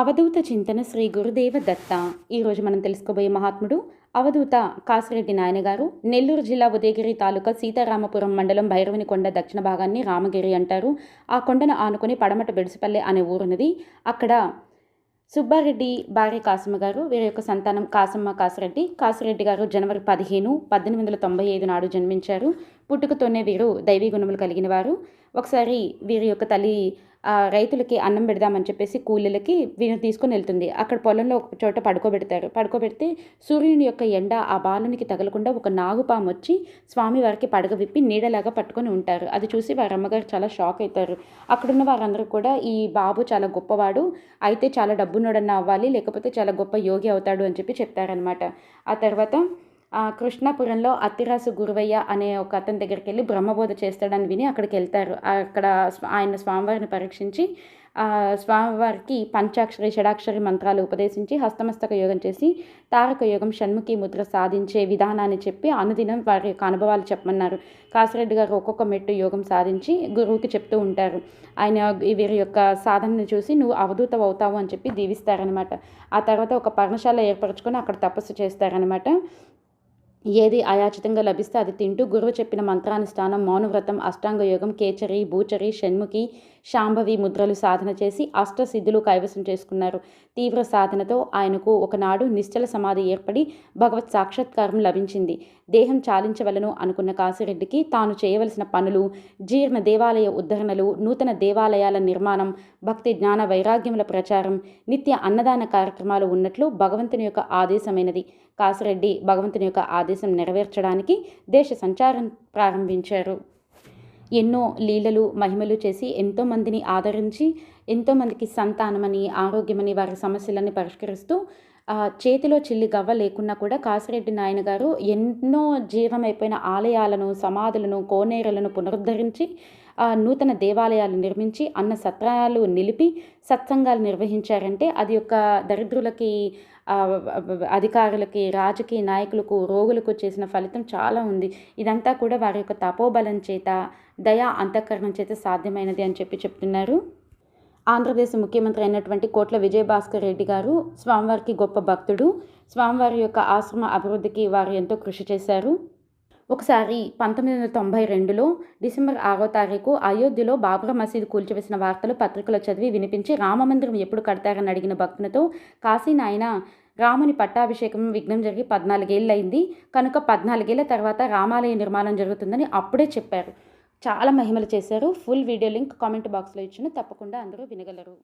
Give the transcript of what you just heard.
అవధూత చింతన శ్రీ గురుదేవ దత్త ఈరోజు మనం తెలుసుకోబోయే మహాత్ముడు అవధూత కాసిరెడ్డి నాయన గారు. నెల్లూరు జిల్లా ఉదయగిరి తాలూకా సీతారామపురం మండలం భైరవుని కొండ దక్షిణ భాగాన్ని రామగిరి అంటారు. ఆ కొండను ఆనుకుని పడమట బెడిసిపల్లె అనే ఊరున్నది. అక్కడ సుబ్బారెడ్డి భార్య కాసమ్మ గారు వీరి యొక్క సంతానం కాసమ్మ కాసిరెడ్డి. కాసిరెడ్డి గారు జనవరి పదిహేను పద్దెనిమిది వందల తొంభై ఐదు నాడు జన్మించారు. పుట్టుకతోనే వీరు దైవీ గుణములు కలిగిన వారు ఒకసారి వీరి యొక్క తల్లి రైతులకి అన్నం పెడదామని చెప్పేసి కూలీలకి వీరిని తీసుకొని వెళ్తుంది. అక్కడ పొలంలో ఒక చోట పడుకోబెడతారు. పడుకోబెడితే సూర్యుని యొక్క ఎండ ఆ బాలునికి తగలకుండా ఒక నాగుపాము వచ్చి స్వామివారికి పడగ విప్పి నీడలాగా పట్టుకొని ఉంటారు. అది చూసి వారి అమ్మగారు చాలా షాక్ అవుతారు. అక్కడున్న వారందరూ కూడా ఈ బాబు చాలా గొప్పవాడు అయితే చాలా డబ్బున్నోడన్న అవ్వాలి లేకపోతే చాలా గొప్ప యోగి అవుతాడు అని చెప్పి చెప్తారనమాట ఆ తర్వాత కృష్ణాపురంలో అత్తిరాసు గురువయ్య అనే ఒక అతని దగ్గరికి వెళ్ళి బ్రహ్మబోధ చేస్తాడని విని అక్కడికి వెళ్తారు అక్కడ ఆయన స్వామివారిని పరీక్షించి స్వామివారికి పంచాక్షరి షడాక్షరి మంత్రాలు ఉపదేశించి హస్తమస్తక యోగం చేసి తారక యోగం షణ్ముఖి ముద్ర సాధించే విధానాన్ని చెప్పి అనుదినం వారి యొక్క అనుభవాలు చెప్పమన్నారు. కాసిరెడ్డి గారు ఒక్కొక్క మెట్టు యోగం సాధించి గురువుకి చెప్తూ ఉంటారు. ఆయన వీరి యొక్క సాధనని చూసి నువ్వు అవధూత అవుతావు అని చెప్పి దీవిస్తారనమాట ఆ తర్వాత ఒక పర్ణశాల ఏర్పరచుకొని అక్కడ తపస్సు చేస్తారనమాట ఏది అయాచితంగా లభిస్తే అది తింటూ గురువు చెప్పిన మంత్రానుష్ఠానం మౌనవ్రతం అష్టాంగ యోగం కేచరి భూచరి షణ్ముఖి శాంభవి ముద్రలు సాధన చేసి అష్టసిద్ధులు కైవసం చేసుకున్నారు. తీవ్ర సాధనతో ఆయనకు ఒకనాడు నిశ్చల సమాధి ఏర్పడి భగవత్ సాక్షాత్కారం లభించింది. దేహం చాలించవలను అనుకున్న కాసిరెడ్డికి తాను చేయవలసిన పనులు జీర్ణ దేవాలయ ఉద్ధరణలు నూతన దేవాలయాల నిర్మాణం భక్తి జ్ఞాన వైరాగ్యముల ప్రచారం నిత్య అన్నదాన కార్యక్రమాలు ఉన్నట్లు భగవంతుని యొక్క ఆదేశమైనది. కాసిరెడ్డి భగవంతుని యొక్క ఆదేశం నెరవేర్చడానికి దేశ సంచారం ప్రారంభించారు. ఎన్నో లీలలు మహిమలు చేసి ఎంతోమందిని ఆదరించి ఎంతోమందికి సంతానమని ఆరోగ్యమని వారి సమస్యలని పరిష్కరిస్తూ చేతిలో చిల్లి గవ్వ లేకున్నా కూడా కాసిరెడ్డి నాయన గారు ఎన్నో జీవమైపోయిన ఆలయాలను సమాధులను కోనేరులను పునరుద్ధరించి నూతన దేవాలయాలు నిర్మించి అన్న సత్రాలు నిలిపి సత్సంగాలు నిర్వహించారంటే అది యొక్క దరిద్రులకి అధికారులకి రాజకీయ నాయకులకు రోగులకు చేసిన ఫలితం చాలా ఉంది. ఇదంతా కూడా వారి యొక్క తపోబలం చేత దయా అంతఃకరణం చేత సాధ్యమైనది అని చెప్పి చెప్తున్నారు. ఆంధ్రప్రదేశ్ ముఖ్యమంత్రి అయినటువంటి కోట్ల విజయభాస్కర్ రెడ్డి గారు స్వామివారికి గొప్ప భక్తుడు. స్వామివారి యొక్క ఆశ్రమ అభివృద్ధికి వారు ఎంతో కృషి చేశారు. ఒకసారి పంతొమ్మిది వందల తొంభై రెండులో డిసెంబర్ ఆరో తారీఖు అయోధ్యలో బాబరా మసీదు కూల్చివేసిన వార్తలు పత్రికలో చదివి వినిపించి రామమందిరం ఎప్పుడు కడతారని అడిగిన భక్తునితో కాశీ నాయన రాముని పట్టాభిషేకం విఘ్నం జరిగి పద్నాలుగేళ్ళు అయింది కనుక పద్నాలుగేళ్ళ తర్వాత రామాలయ నిర్మాణం జరుగుతుందని అప్పుడే చెప్పారు. చాలా మహిమలు చేశారు. ఫుల్ వీడియో లింక్ కామెంట్ బాక్స్లో ఇచ్చిన. తప్పకుండా అందరూ వినగలరు.